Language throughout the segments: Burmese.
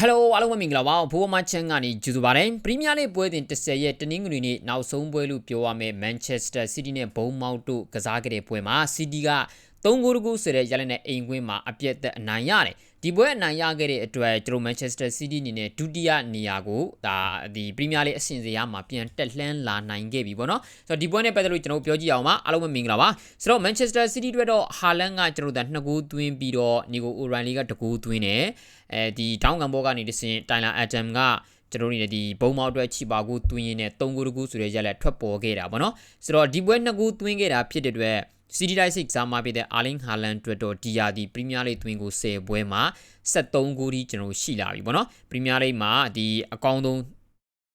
ဟယ်လိုအားလုံးပဲမင်္ဂလာပါဘိုးမချန်ကနေကြိုဆိုပါတယ်ပရီးမီးယားလိပွဲစဉ်10ရက်တနင်္ဂနွေနေ့နောက်ဆုံးပွဲလို့ပြောရမယ်မန်ချက်စတာစီးတီးနဲ့ဘုံမောက်တို့ကစားခဲ့တဲ့ပွဲမှာစီးတီးက 3ဂိုးတကူဆိုတဲ့ရလနဲ့အိမ်ကွင်းမှာအပြတ်သက်အနိုင်ရတယ်ဒီပွဲအနိုင်ရခဲ့တဲ့အတွက်ကျွန်တော်မန်ချက်စတာစီးတီးအနေနဲ့ဒုတိယနေရာကိုဒါဒီပရီးမီးယားလိအဆင့်စရာမှာပြန်တက်လှမ်းလာနိုင်ခဲ့ပြီပေါ့နော်ဆိုတော့ဒီပွဲနဲ့ပတ်သက်လို့ကျွန်တော်ပြောကြည့်အောင်ပါအားလုံးပဲမင်္ဂလာပါဆိုတော့မန်ချက်စတာစီးတီးအတွက်တော့ဟာလန်ကကျွန်တော်တို့2ဂိုးသွင်းပြီးတော့နီကိုအိုရန်လီက2ဂိုးသွင်းတယ်အဲဒီတောင်းကန်ဘောကနေတစင်တိုင်လာအက်တမ် ကကျွန်တော်တို့နေဒီဘုံမောက်အတွက်ချီပါကိုတွင်းရင်းနဲ့3ဂိုးတကူဆိုတဲ့ရက်လက်ထွက်ပေါ်ခဲ့တာပေါ့နော်ဆိုတော့ဒီပွဲ2ဂိုးတွင်းခဲ့တာဖြစ်တဲ့အတွက် City Dice ကစားမဖြစ်တဲ့ Arling Haaland အတွက်တော့ဒီယာဒီ Premier League တွင်းကို10ပွဲမှာ73ဂိုးဒီကျွန်တော်ရှိလာပြီပေါ့နော် Premier League မှာဒီအကောင်းဆုံး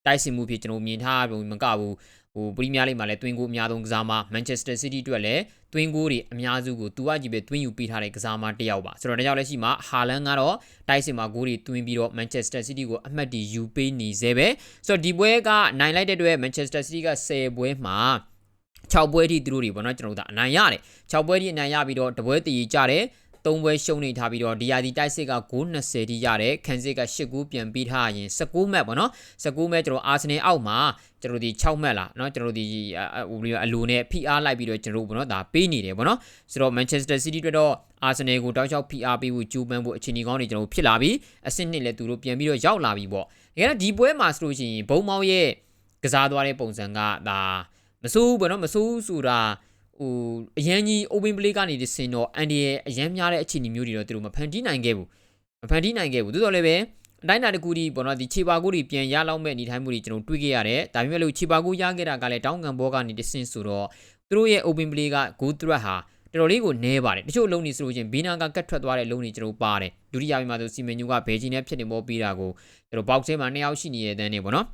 တိုက်စစ်မှုဖြစ်ကျွန်တော်မြင်ထားပုံမကဘူး ဟိုပရီးမီးယားလိမှာလည်းတွင်းကိုအများဆုံးကစားမမန်ချက်စတာစီးတီးအတွက်လည်းတွင်းကိုတွေအများစုကိုသူကကြီးပဲတွင်းယူပေးထားတဲ့ကစားမတစ်ယောက်ပါဆိုတော့ဒါကြောင့်လည်းရှိမှာဟာလန်ကတော့တိုက်စစ်မှာဂိုးတွေတွင်းပြီးတော့မန်ချက်စတာစီးတီးကိုအမှတ်တယူပေးနေသေးပဲဆိုတော့ဒီပွဲကနိုင်လိုက်တဲ့အတွက်မန်ချက်စတာစီးတီးက10ပွဲမှာ6ပွဲထိသူတို့တွေပေါ့နော်ကျွန်တော်တို့အနိုင်ရတယ်6ပွဲထိအနိုင်ရပြီးတော့တပွဲတည်ကြတယ် သုံးပွဲရှုံးနေထားပြီးတော့ဒီယာဒီတိုက်စစ်ကဂိုး20ထိရတယ်ခန်စစ်က8ဂိုးပြန်ပြီးထားရင်19မှတ်ပေါ့နော်19မှတ်ကျွန်တော်အာဆင်နယ်အောက်မှာကျွန်တော်ဒီ6မှတ်လားเนาะကျွန်တော်ဒီဟိုအလိုနဲ့ PR လိုက်ပြီးတော့ကျွန်တော်တို့ပေါ့နော်ဒါပေးနေတယ်ပေါ့နော်ဆိုတော့ Manchester City အတွက်တော့အာဆင်နယ်ကိုတောက်လျှောက် PR ပေးဖို့ကြိုးပမ်းဖို့အခြေအနေကောင်းတွေကျွန်တော်ဖြစ်လာပြီးအဆင့်နှစ်လည်းသူတို့ပြန်ပြီးတော့ရောက်လာပြီပေါ့ဒါကြတဲ့ဒီပွဲမှာဆိုလို့ရှိရင်ဘုံမောင်ရဲ့ကစားသွားတဲ့ပုံစံကဒါမစိုးဘူးပေါ့နော်မစိုးဘူးဆိုတာ ဟိုအရန်ကြီး open play ကနေတစင်တော့အန်ဒီရဲ့အရန်များတဲ့အခြေအနေမျိုးတွေတော့သူတို့မဖန်တီးနိုင်ခဲ့ဘူးမဖန်တီးနိုင်ခဲ့ဘူးသို့တော်လည်းပဲအတိုင်းအတာတစ်ခုဒီပေါ့နော်ဒီခြေပါကိုတွေပြန်ရလောက်မဲ့အနေထိုင်မှုတွေကျွန်တော်တွေ့ခဲ့ရတယ်ဒါပေမဲ့လို့ခြေပါကိုရခဲ့တာကလည်းတောင်းကန်ဘောကနေတစင်ဆိုတော့သူတို့ရဲ့ open play က go threat ဟာတော်တော်လေးကိုနဲပါတယ်တချို့လုံးနေဆိုလို့ချင်းဘေးနာကကတ်ထွက်သွားတဲ့လုံးတွေကျွန်တော်ပါတယ်ဒုတိယပိုင်းမှာဆိုစီမင်ညူကဘေဂျီနဲ့ဖြစ်နေမောပြီးတာကိုကျွန်တော်ဘောက်ဆဲမှာနှစ်ယောက်ရှိနေတဲ့တန်းနေပေါ့နော်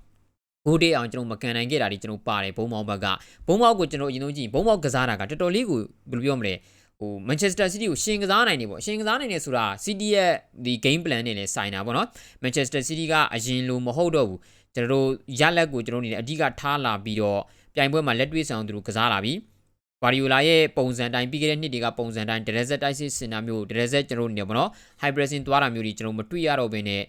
ဂိုးတေးအောင်ကျွန်တော်မကန်နိုင်ခဲ့တာဒီကျွန်တော်ပါတယ်ဘုံမောက်ဘက်ကဘုံမောက်ကိုကျွန်တော်အရင်ဆုံးကြည့်ဘုံမောက်ကစားတာကတော်တော်လေးကိုဘယ်လိုပြောမလဲဟိုမန်ချက်စတာစီးတီးကိုရှင်ကစားနိုင်နေပေါ့ရှင်ကစားနိုင်နေဆိုတာစီးတီးရဲ့ဒီ game plan နဲ့လည်းဆိုင်တာပေါ့နော်မန်ချက်စတာစီးတီးကအရင်လိုမဟုတ်တော့ဘူးကျွန်တော်တို့ရလက်ကိုကျွန်တော်နေအဓိကထားလာပြီးတော့ပြိုင်ပွဲမှာလက်တွေ့ဆောင်သူတို့ကစားလာပြီးဗာဒီယိုလာရဲ့ပုံစံတိုင်းပြီးခဲ့တဲ့နှစ်တွေကပုံစံတိုင်းဒရက်ဆက်တိုက်စစ်စင်တာမျိုးဒရက်ဆက်ကျွန်တော်နေပေါ့နော် high pressing သွားတာမျိုးတွေကျွန်တော်မတွေ့ရတော့ဘဲနဲ့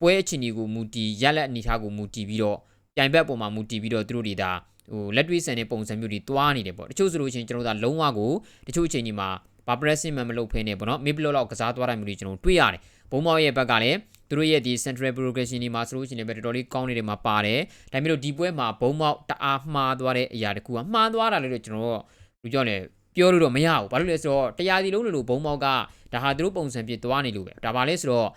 ပွဲအချိန်ကြီးကိုမူတည်ရလက်အနေထားကိုမူတည်ပြီးတော့ ပြိုင်ဘက်ပုံမှာမူတည်ပြီးတော့သူတို့တွေဒါဟိုလက်တွေ့ဆန်တဲ့ပုံစံမျိုးတွေတွားနေတယ်ပေါ့တချို့ဆိုလို့ချင်းကျွန်တော်တို့ကလုံးဝကိုတချို့အချိန်ကြီးမှာဘာ pressing မှမလုပ်ဖ ೇನೆ ပေါ့နော် mid block လောက်ကစားသွားတိုင်းမျိုးတွေကျွန်တော်တွေ့ရတယ်ဘုံမောက်ရဲ့ဘက်ကလည်းသူတို့ရဲ့ဒီ central progression ဒီမှာဆိုလို့ရှိရင်ပဲတော်တော်လေးကောင်းနေတယ်မှာပါတယ်ဒါပေမဲ့လို့ဒီပွဲမှာဘုံမောက်တအားမှားသွားတဲ့အရာတခုကမှားသွားတာလေလို့ကျွန်တော်တို့ပြောနေပြောလို့တော့မရဘူးဘာလို့လဲဆိုတော့တရားစီလုံးလို့ဘုံမောက်ကဒါဟာသူတို့ပုံစံဖြစ်သွားနေလို့ပဲဒါပါလဲဆိုတော့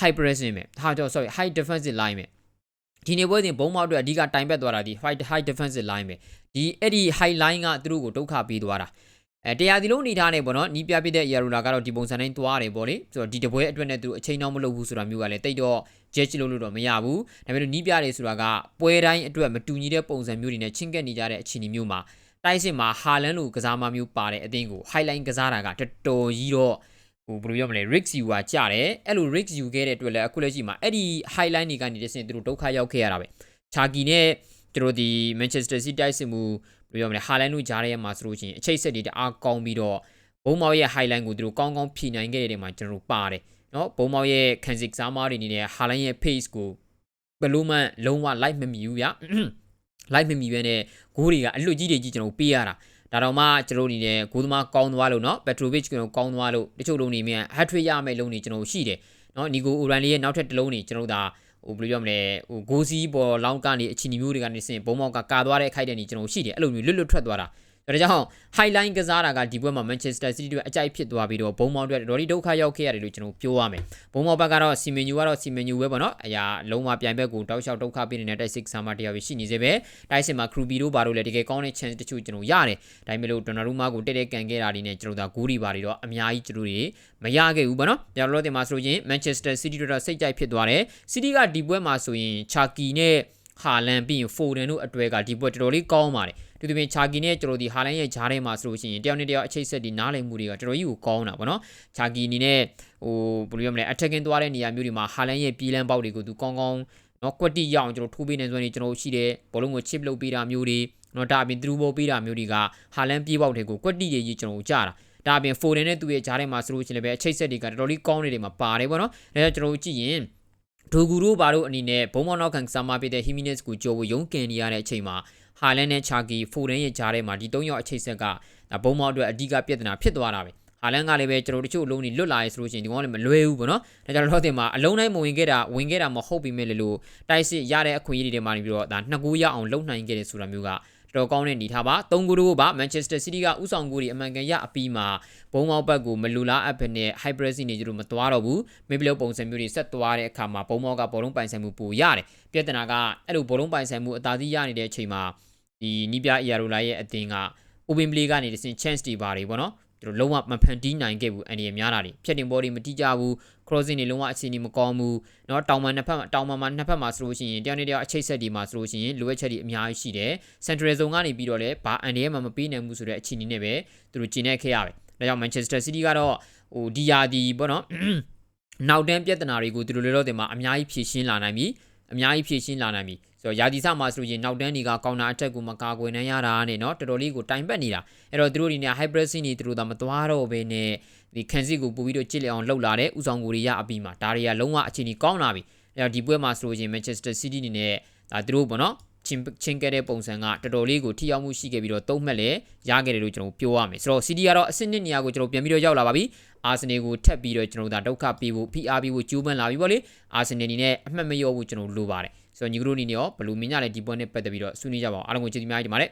high pressing ပဲဒါကြောင့် sorry high defensive line ပဲ ဒီနေပွဲစဉ်ဘုံမောက်အတွက်အဓိကတိုင်ပတ်သွားတာဒီ high high defensive line ပဲဒီအဲ့ဒီ high line ကသူတို့ကိုဒုက္ခပေးသွားတာအဲတရားဒီလုံးနေထားနေပေါ့နော်နီးပြပြတဲ့ Yarola ကတော့ဒီပုံစံတိုင်းသွားတယ်ပေါ့လေဆိုတော့ဒီတပွဲအတွက်နဲ့သူအချိန်တော့မလုပ်ဘူးဆိုတာမျိုးကလည်းတိတ်တော့ judge လုပ်လို့တော့မရဘူးဒါပေမဲ့နီးပြတယ်ဆိုတာကပွဲတိုင်းအတွက်မတူညီတဲ့ပုံစံမျိုးတွေနဲ့ချင်းကက်နေကြတဲ့အခြေအနေမျိုးမှာတိုက်စစ်မှာဟာလန်လိုကစားမမျိုးပါတဲ့အသင်းကို highlight ကစားတာကတော်တော်ကြီးတော့ ဟိုဘယ်လိုပြောမလဲ risk you ကကြတယ်အဲ့လို risk you ခဲ့တဲ့အတွက်လည်းအခုလက်ရှိမှာအဲ့ဒီ highlight တွေကနေတဆင့်သူတို့ဒုက္ခရောက်ခဲ့ရတာပဲချာကီနဲ့သူတို့ဒီ Manchester City တိုက်စစ်မှုဘယ်လိုပြောမလဲဟာလန်တို့ကြားထဲမှာဆိုလို့ရှိရင်အချိတ်ဆက်တွေတအားကောင်းပြီးတော့ဘုံမောက်ရဲ့ highlight ကိုသူတို့ကောင်းကောင်းဖြည့်နိုင်ခဲ့တဲ့နေရာမှာကျွန်တော်တို့ပါတယ်နော်ဘုံမောက်ရဲ့ခံစစ်စားမားတွေအနေနဲ့ဟာလန်ရဲ့ pace ကိုဘယ်လိုမှလုံးဝ light မမီဘူးဗျ light မမီပဲနဲ့ဂိုးတွေကအလွတ်ကြီးတွေကြီးကျွန်တော်ပေးရတာ ဒါတော့မှကျွန်တော်အနေနဲ့ဂိုးသမားကောင်းသွားလို့เนาะ Petrovic ကျွန်တော်ကောင်းသွားလို့တချို့လုံးနေမြန် hat trick ရမယ့်လုံးတွေကျွန်တော်ရှိတယ်เนาะနီကိုအိုရန်လီရဲ့နောက်ထပ်တစ်လုံးနေကျွန်တော်ဒါဟိုဘယ်လိုပြောမလဲဟိုဂိုးစီးပေါ်လောင်းကနေအချီနီမျိုးတွေကနေစင်ဘုံမောက်ကကာသွားတဲ့အခိုက်တဲ့နေကျွန်တော်ရှိတယ်အဲ့လိုမျိုးလွတ်လွတ်ထွက်သွားတာ ဒါကြောင့် highline ကစားတာကဒီဘက်မှာ Manchester City တို့အကြိုက်ဖြစ်သွားပြီးတော့ဘုံမောင်တို့တော်တော်ဒုက္ခရောက်ခဲ့ရတယ်လို့ကျွန်တော်ပြောရမယ်။ဘုံမောင်ဘက်ကတော့စီမင်ယူကတော့စီမင်ယူပဲပေါ့နော်။အရာလုံးဝပြိုင်ဘက်ကိုတောက်လျှောက်ဒုက္ခပေးနေတဲ့တိုက်စစ်ဆာမတရားပဲရှိနေစေပဲ။တိုက်စစ်မှာ Krubi တို့ဘာလို့လဲတကယ်ကောင်းတဲ့ chance တချို့ကျွန်တော်ရတယ်။ဒါပေမဲ့လို့ Donnarumma ကိုတက်တက်ကန်ခဲ့တာဒီနဲ့ကျွန်တော်တို့ဂူးရီပါတွေတော့အများကြီးကျွန်တော်တွေမရခဲ့ဘူးပေါ့နော်။ပြောလို့တင်မှာဆိုရင် Manchester City တို့တော့စိတ်ကြိုက်ဖြစ်သွားတယ်။ City ကဒီပွဲမှာဆိုရင် Chucky နဲ့ဟာလန်ပြီးရင်ဖိုဒန်တို့အတွဲကဒီပွဲတော်တော်လေးကောင်းပါတယ်သူတို့ပြင်ချာကီနဲ့ကျွန်တော်ဒီဟာလန်ရဲ့ဂျားထဲမှာဆိုလို့ရှိရင်တယောက်နဲ့တယောက်အချိတ်ဆက်ဒီနားလည်မှုတွေကတော်တော်ကြီးကိုကောင်းတာပေါ့နော်ချာကီအနေနဲ့ဟိုဘယ်လိုပြောမလဲ attacking သွားတဲ့နေရာမျိုးတွေမှာဟာလန်ရဲ့ပြေးလန်းပေါက်တွေကိုသူကောင်းကောင်းနော်ကွက်တိရအောင်ကျွန်တော်ထိုးပေးနေဆိုရင်ကျွန်တော်ရှိတယ်ဘောလုံးကို chip လုပ်ပေးတာမျိုးတွေနော်ဒါအပြင်သူတို့ဘောပေးတာမျိုးတွေကဟာလန်ပြေးပေါက်တွေကိုကွက်တိတွေကြီးကျွန်တော်ကြားတာဒါအပြင်ဖိုဒန်နဲ့သူ့ရဲ့ဂျားထဲမှာဆိုလို့ရှိရင်လည်းပဲအချိတ်ဆက်တွေကတော်တော်လေးကောင်းနေတယ်မှာပါတယ်ပေါ့နော်ဒါကြောင့်ကျွန်တော်ကြည့်ရင်ဒိုဂူတို့ဘာတို့အနေနဲ့ဘုံမောင်းနောက်ခံကစားမဖြစ်တဲ့ Jimenez ကိုကြော်ဖို့ရုန်းကန်နေရတဲ့အချိန်မှာ ဟာလန်နဲ့ချာကီဖိုဒန်ရဲ့ဂျားထဲမှာဒီ၃ယောက်အချိတ်ဆက်ကဒါဘုံမောင်းအတွက်အဓိကပြဿနာဖြစ်သွားတာပဲဟာလန်ကလည်းပဲကျွန်တော်တို့တချို့အလုံးတွေလွတ်လာရဲဆိုလို့ရှိရင်ဒီကောင်ကလည်းမလွဲဘူးပေါ့နော်ဒါကြောင့်တော့တင်မှာအလုံးတိုင်းမဝင်ခဲ့တာဝင်ခဲ့တာမဟုတ်ပြီမဲ့လေလို့တိုက်စစ်ရတဲ့အခွင့်အရေးတွေမှာနေပြီးတော့ဒါနှစ်ကူရအောင်လုံနိုင်ခဲ့တယ်ဆိုတာမျိုးက တော်ကောင်းတဲ့နေထားပါ၃ကူတို့ပါမန်ချက်စတာစီးတီးကဥဆောင်ကူတွေအမှန်ကန်ရအပြီးမှာဘုံမောက်ဘက်ကိုမလူလားအပ်ဖက်နဲ့ hybrid စီနေကြလို့မသွားတော့ဘူးမေဘလပုံစံမျိုးတွေဆက်သွားတဲ့အခါမှာဘုံမောက်ကဘောလုံးပိုင်ဆိုင်မှုပိုရတယ်ပြဿနာကအဲ့လိုဘောလုံးပိုင်ဆိုင်မှုအသာစီးရနေတဲ့အချိန်မှာဒီနီးပြအီယာရိုလာရဲ့အတင်းက open play ကနေတစ်စင် chance တွေပါတွေပေါ့နော်သူတို့လုံးဝမဖန်တီးနိုင်ခဲ့ဘူးအန်ဒီရများတာတွေဖြတ်တင်ဘောတွေမတိကြဘူး crossing တွေလုံးဝအခြေအနေမကောင်းဘူးเนาะတောင်မှနှစ်ဖက်တောင်မှမှာနှစ်ဖက်မှာဆိုလို့ရှိရင်တယောက်နဲ့တယောက်အချိတ်ဆက်တွေမှာဆိုလို့ရှိရင်လိုအပ်ချက်တွေအများကြီးရှိတယ် central zone ကနေပြီးတော့လည်းဘာအန်ဒီရမှာမပေးနိုင်ဘူးဆိုတဲ့အခြေအနေနဲ့ပဲသူတို့ကျင်းနေခဲ့ရပဲဒါကြောင့် Manchester City ကတော့ဟိုဒီယာဒီပေါ့နော် နောက်တန်းပြဿနာတွေကိုသူတို့လည်းတော့တင်မှာအများကြီးဖြည့်ရှင်းလာနိုင်ပြီအများကြီးဖြည့်ရှင်းလာနိုင်ပြီ ဆိုတော့ယာဒီဆမှာဆိုရင်နောက်တန်းတွေကကောင်တာအထက်ကိုမကာကွယ်နိုင်ရတာနဲ့เนาะတော်တော်လေးကိုတိုင်ပတ်နေတာအဲ့တော့သူတို့ဒီနေ့ hybrid scene တွေသူတို့သာမသွားတော့ဘဲနဲ့ဒီခန်းစစ်ကိုပို့ပြီးတော့ကြစ်လက်အောင်လှုပ်လာတဲ့ဥဆောင်ကိုတွေရအပြီးမှာဒါတွေကလုံးဝအခြေအနေကောင်းလာပြီအဲ့တော့ဒီပွဲမှာဆိုရင် Manchester City အနေနဲ့ဒါသူတို့ပေါ့နော်ချင်းချင်းခဲ့တဲ့ပုံစံကတော်တော်လေးကိုထိရောက်မှုရှိခဲ့ပြီးတော့သုံးမှတ်လည်းရခဲ့တယ်လို့ကျွန်တော်ပြောရမယ်ဆိုတော့ City ကတော့အဆင့်နှစ်နေရာကိုကျွန်တော်ပြန်ပြီးတော့ရောက်လာပါပြီအာဆင်နယ်ကိုထပ်ပြီးတော့ကျွန်တော်တို့ဒါဒုက္ခပေးဖို့ PR ပေးဖို့ကြိုးပမ်းလာပြီပေါ့လေအာဆင်နယ်အနေနဲ့အမှတ်မလျော့ဘူးကျွန်တော်လိုပါတယ် ဆိုတော့ညီကတို့အနေနဲ့ရောဘယ်လိုမြင်ကြလဲဒီပွဲနဲ့ပတ်သက်ပြီးတော့ဆွေးနွေးကြပါအောင်အားလုံးကိုကျေးဇူးများကြီးတင်ပါတယ်